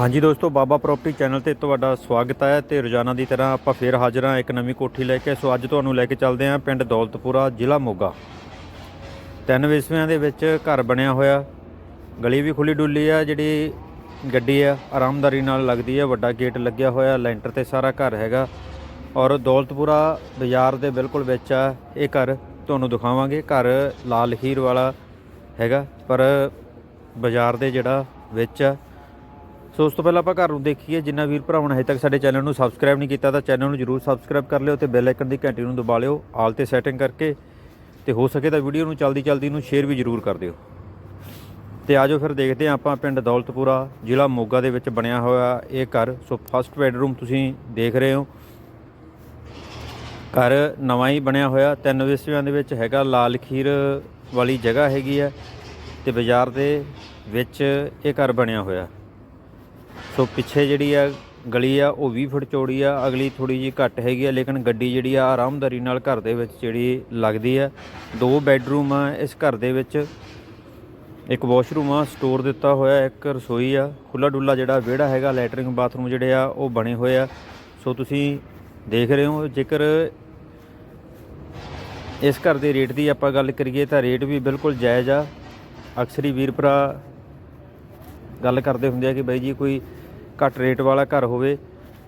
ਹਾਂਜੀ ਦੋਸਤੋ, ਬਾਬਾ property channel ਤੇ ਤੁਹਾਡਾ ਸਵਾਗਤ ਹੈ ਤੇ ਰੋਜ਼ਾਨਾ ਦੀ ਤਰ੍ਹਾਂ ਆਪਾਂ ਫੇਰ ਹਾਜ਼ਰ ਹਾਂ ਇੱਕ ਨਵੀਂ ਕੋਠੀ ਲੈ ਕੇ। ਸੋ ਅੱਜ ਤੁਹਾਨੂੰ ਲੈ ਕੇ ਚੱਲਦੇ ਹਾਂ ਪਿੰਡ ਦੌਲਤਪੁਰਾ, ਜ਼ਿਲ੍ਹਾ ਮੋਗਾ। ਤਿੰਨ ਵਿਸਵਿਆਂ ਦੇ ਵਿੱਚ ਘਰ ਬਣਿਆ ਹੋਇਆ। ਗਲੀ ਵੀ ਖੁੱਲੀ ਡੁੱਲੀ ਆ, ਜਿਹੜੀ ਗੱਡੀ ਆ, ਆਰਾਮਦਾਰੀ ਨਾਲ ਲੱਗਦੀ ਆ। ਵੱਡਾ ਗੇਟ ਲੱਗਿਆ ਹੋਇਆ, ਲੈਂਟਰ ਤੇ ਸਾਰਾ ਘਰ ਹੈਗਾ। ਔਰ ਦੌਲਤਪੁਰਾ ਬਾਜ਼ਾਰ ਦੇ ਬਿਲਕੁਲ ਵਿੱਚ ਆ ਇਹ ਘਰ, ਤੁਹਾਨੂੰ ਦਿਖਾਵਾਂਗੇ। ਘਰ ਲਾਲ ਲਖੀਰ ਵਾਲਾ ਹੈਗਾ, ਪਰ ਬਾਜ਼ਾਰ ਦੇ ਜਿਹੜਾ ਵਿੱਚ ਆ ਸੋ ਉਸ ਤੋਂ ਪਹਿਲਾਂ ਆਪਾਂ ਘਰ ਨੂੰ ਦੇਖੀਏ, ਜਿੰਨਾ ਵੀਰ ਭਰਾਵਾਂ ਨੇ ਹਜੇ ਤੱਕ ਸਾਡੇ ਚੈਨਲ ਨੂੰ ਸਬਸਕ੍ਰਾਈਬ ਨਹੀਂ ਕੀਤਾ ਤਾਂ ਚੈਨਲ ਨੂੰ ਜਰੂਰ ਸਬਸਕ੍ਰਾਈਬ ਕਰ ਲਿਓ ਤੇ ਬੈਲ ਆਈਕਨ ਦੀ ਘੰਟੀ ਨੂੰ ਦਬਾ ਲਿਓ, ਆਲ ਤੇ ਸੈਟਿੰਗ ਕਰਕੇ। ਤੇ ਹੋ ਸਕੇ ਤਾਂ ਵੀਡੀਓ ਨੂੰ ਚਲਦੀ ਚਲਦੀ ਨੂੰ ਸ਼ੇਅਰ ਵੀ ਜਰੂਰ ਕਰ ਦਿਓ। ਤੇ ਆਜੋ ਫਿਰ ਦੇਖਦੇ ਹਾਂ ਆਪਾਂ ਪਿੰਡ ਦੌਲਤਪੁਰਾ ਜ਼ਿਲ੍ਹਾ ਮੋਗਾ ਦੇ ਵਿੱਚ ਬਣਿਆ ਹੋਇਆ ਇਹ ਘਰ। ਸੋ ਫਸਟ ਬੈਡਰੂਮ ਤੁਸੀਂ ਦੇਖ ਰਹੇ ਹੋ। ਘਰ ਨਵਾਂ ਹੀ ਬਣਿਆ ਹੋਇਆ, ਤਿੰਨ ਵਿਸਵਿਆਂ ਦੇ ਵਿੱਚ ਹੈਗਾ, ਲਾਲ ਖੀਰ ਵਾਲੀ ਜਗ੍ਹਾ ਹੈਗੀ ਹੈ ਤੇ ਬਾਜ਼ਾਰ ਦੇ ਵਿੱਚ ਇਹ ਘਰ ਬਣਿਆ ਹੋਇਆ। ਸੋ ਪਿੱਛੇ ਜਿਹੜੀ ਆ ਗਲੀ ਆ, ਉਹ 20 ਫੁੱਟ ਚੌੜੀ ਆ, ਅਗਲੀ ਥੋੜੀ ਜੀ ਘੱਟ ਹੈਗੀ ਆ, ਲੇਕਿਨ ਗੱਡੀ ਜਿਹੜੀ ਆ ਆਰਾਮਦਾਰੀ ਨਾਲ ਘਰ ਦੇ ਵਿੱਚ ਜਿਹੜੀ ਲੱਗਦੀ ਆ। ਦੋ ਬੈੱਡਰੂਮ ਆ ਇਸ ਘਰ ਦੇ ਵਿੱਚ, ਇੱਕ ਵਾਸ਼ਰੂਮ ਆ, ਸਟੋਰ ਦਿੱਤਾ ਹੋਇਆ, ਇੱਕ ਰਸੋਈ ਆ। ਖੁੱਲਾ ਡੁੱਲਾ ਜਿਹੜਾ ਵਿਹੜਾ ਹੈਗਾ, ਲੈਟਰਿੰਗ ਬਾਥਰੂਮ ਜਿਹੜੇ ਆ, ਉਹ ਬਣੇ ਹੋਏ ਆ। ਸੋ ਤੁਸੀਂ ਦੇਖ ਰਹੇ ਹੋ, ਜੇਕਰ ਇਸ ਘਰ ਦੇ ਰੇਟ ਦੀ ਆਪਾਂ ਗੱਲ ਕਰੀਏ, ਤਾਂ ਰੇਟ ਵੀ ਬਿਲਕੁਲ ਜਾਇਜ਼ ਆ। ਅਕਸਰੀ ਹੀ ਵੀਰ ਭਰਾ ਗੱਲ ਕਰਦੇ ਹੁੰਦੇ ਆ ਕਿ ਬਾਈ ਜੀ ਕੋਈ ਘੱਟ ਰੇਟ ਵਾਲਾ ਘਰ ਹੋਵੇ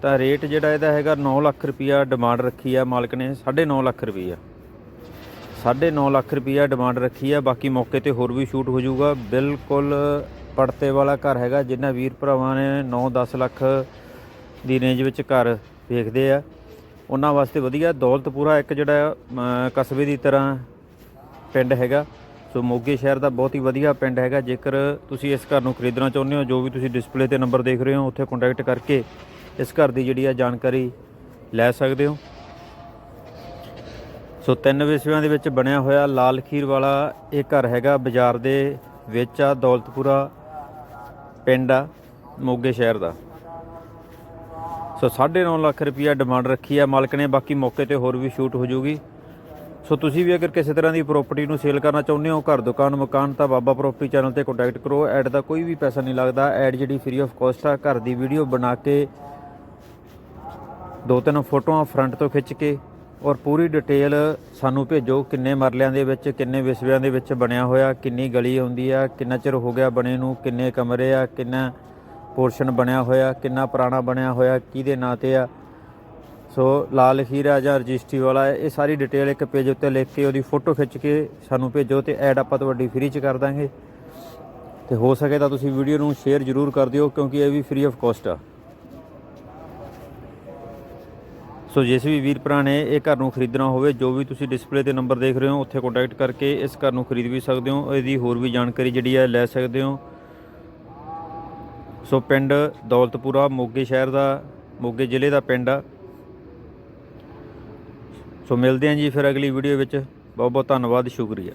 ਤਾਂ ਰੇਟ ਜਿਹੜਾ ਇਹਦਾ ਹੈਗਾ 9 ਲੱਖ ਰੁਪਿਆ ਡਿਮਾਂਡ ਰੱਖੀ ਆ ਮਾਲਕ ਨੇ 9.5 ਲੱਖ ਰੁਪਿਆ 9.5 ਲੱਖ ਰੁਪਿਆ ਡਿਮਾਂਡ ਰੱਖੀ ਆ, ਬਾਕੀ ਮੌਕੇ ਤੇ ਹੋਰ ਵੀ ਸ਼ੂਟ ਹੋ ਜਾਊਗਾ। ਬਿਲਕੁਲ ਪੜਤੇ ਵਾਲਾ ਘਰ ਹੈਗਾ ਜਿਨ੍ਹਾਂ ਵੀਰ ਭਰਾਵਾਂ ਨੇ 9-10 ਲੱਖ ਦੀ ਰੇਂਜ ਵਿੱਚ ਘਰ ਵੇਖਦੇ ਆ। ਉਹਨਾਂ ਵਾਸਤੇ ਵਧੀਆ ਦੌਲਤਪੁਰਾ ਇੱਕ ਜਿਹੜਾ ਕਸਬੇ ਦੀ ਤਰ੍ਹਾਂ ਪਿੰਡ ਹੈਗਾ। ਸੋ ਮੋਗੇ ਸ਼ਹਿਰ ਦਾ ਬਹੁਤ ਹੀ ਵਧੀਆ ਪਿੰਡ ਹੈਗਾ। ਜੇਕਰ ਤੁਸੀਂ ਇਸ ਘਰ ਨੂੰ ਖਰੀਦਣਾ ਚਾਹੁੰਦੇ ਹੋ, ਜੋ ਵੀ ਤੁਸੀਂ ਡਿਸਪਲੇ ਤੇ ਨੰਬਰ ਦੇਖ ਰਹੇ ਹੋ, ਉੱਥੇ ਕੰਟੈਕਟ ਕਰਕੇ ਇਸ ਘਰ ਦੀ ਜਿਹੜੀ ਆ ਜਾਣਕਾਰੀ ਲੈ ਸਕਦੇ ਹੋ। ਸੋ ਤਿੰਨ ਵਿਸ਼ਵਿਆਂ ਦੇ ਵਿੱਚ ਬਣਿਆ ਹੋਇਆ ਲਾਲ ਖੀਰ ਵਾਲਾ ਇਹ ਘਰ ਹੈਗਾ ਬਾਜ਼ਾਰ ਦੇ ਵਿੱਚ ਆ, ਦੌਲਤਪੁਰਾ ਪਿੰਡ ਆ, ਮੋਗੇ ਸ਼ਹਿਰ ਦਾ। ਸੋ 9.5 ਲੱਖ ਰੁਪਈਆ ਡਿਮਾਂਡ ਰੱਖੀ ਆ। ਮਾਲਕ ਨੇ ਬਾਕੀ ਮੌਕੇ ਤੇ ਹੋਰ ਵੀ ਸ਼ੂਟ ਹੋ ਜਾਊਗੀ ਸੋ ਤੁਸੀਂ ਵੀ ਅਗਰ ਕਿਸੇ ਤਰ੍ਹਾਂ ਦੀ ਪ੍ਰਾਪਰਟੀ ਨੂੰ ਸੇਲ ਕਰਨਾ ਚਾਹੁੰਦੇ ਹੋ, ਘਰ, ਦੁਕਾਨ, ਮਕਾਨ, ਤਾਂ ਬਾਬਾ ਪ੍ਰਾਪਰਟੀ ਚੈਨਲ ਤੇ ਕੰਟੈਕਟ ਕਰੋ। ਐਡ ਦਾ ਕੋਈ ਵੀ ਪੈਸਾ ਨਹੀਂ ਲੱਗਦਾ। ਐਡ ਜਿਹੜੀ ਫ੍ਰੀ ਆਫ ਕਾਸਟ ਆ, ਘਰ ਦੀ ਵੀਡੀਓ ਬਣਾ ਕੇ ਦੋ ਤਿੰਨ ਫੋਟੋਆਂ ਫਰੰਟ ਤੋਂ ਖਿੱਚ ਕੇ ਔਰ ਪੂਰੀ ਡਿਟੇਲ ਸਾਨੂੰ ਭੇਜੋ ਕਿੰਨੇ ਮਰਲਿਆਂ ਦੇ ਵਿੱਚ, ਕਿੰਨੇ ਵਿਸਵਿਆਂ ਦੇ ਵਿੱਚ ਬਣਿਆ ਹੋਇਆ, ਕਿੰਨੀ ਗਲੀ ਆਉਂਦੀ ਆ, ਕਿੰਨਾ ਚਿਰ ਹੋ ਗਿਆ ਬਣੇ ਨੂੰ, ਕਿੰਨੇ ਕਮਰੇ ਆ, ਕਿੰਨਾ ਪੋਰਸ਼ਨ ਬਣਿਆ ਹੋਇਆ, ਕਿੰਨਾ ਪੁਰਾਣਾ ਬਣਿਆ ਹੋਇਆ, ਕਿਹਦੇ ਨਾਂ ਤੇ ਆ। ਸੋ ਲਾਲ ਖੀਰਾ ਜਾਂ ਰਜਿਸਟਰੀ ਵਾਲਾ ਹੈ, ਇਹ ਸਾਰੀ ਡਿਟੇਲ ਇੱਕ ਪੇਜ ਉੱਤੇ ਲਿਖ ਕੇ ਉਹਦੀ ਫੋਟੋ ਖਿੱਚ ਕੇ ਸਾਨੂੰ ਭੇਜੋ ਤੇ ਐਡ ਆਪਾਂ ਤੁਹਾਡੀ ਫ੍ਰੀ ਚ ਕਰ ਦਾਂਗੇ। ਤੇ ਹੋ ਸਕੇ ਤਾਂ ਤੁਸੀਂ ਵੀਡੀਓ ਨੂੰ ਸ਼ੇਅਰ ਜ਼ਰੂਰ ਕਰ ਦਿਓ ਕਿਉਂਕਿ ਇਹ ਵੀ ਫ੍ਰੀ ਆਫ ਕਾਸਟ ਆ। ਸੋ ਜਿਸ ਵੀ ਵੀਰ ਭਰਾ ਨੇ ਇਹ ਘਰ ਨੂੰ ਖਰੀਦਣਾ ਹੋਵੇ ਜੋ ਵੀ ਤੁਸੀਂ ਡਿਸਪਲੇ ਤੇ ਨੰਬਰ ਦੇਖ ਰਹੇ ਹੋ ਉੱਥੇ ਕੰਟੈਕਟ ਕਰਕੇ ਇਸ ਘਰ ਨੂੰ ਖਰੀਦ ਵੀ ਸਕਦੇ ਹੋ ਇਹਦੀ ਹੋਰ ਵੀ ਜਾਣਕਾਰੀ ਜਿਹੜੀ ਹੈ ਲੈ ਸਕਦੇ ਹੋ। ਸੋ ਪਿੰਡ ਦੌਲਤਪੁਰਾ ਮੋਗੇ ਸ਼ਹਿਰ ਦਾ ਮੋਗੇ ਜ਼ਿਲ੍ਹੇ ਦਾ ਪਿੰਡ ਆ। ਸੋ ਮਿਲਦੇ ਹਾਂ ਜੀ ਫਿਰ ਅਗਲੀ ਵੀਡੀਓ ਵਿੱਚ। ਬਹੁਤ ਬਹੁਤ ਧੰਨਵਾਦ ਸ਼ੁਕਰੀਆ।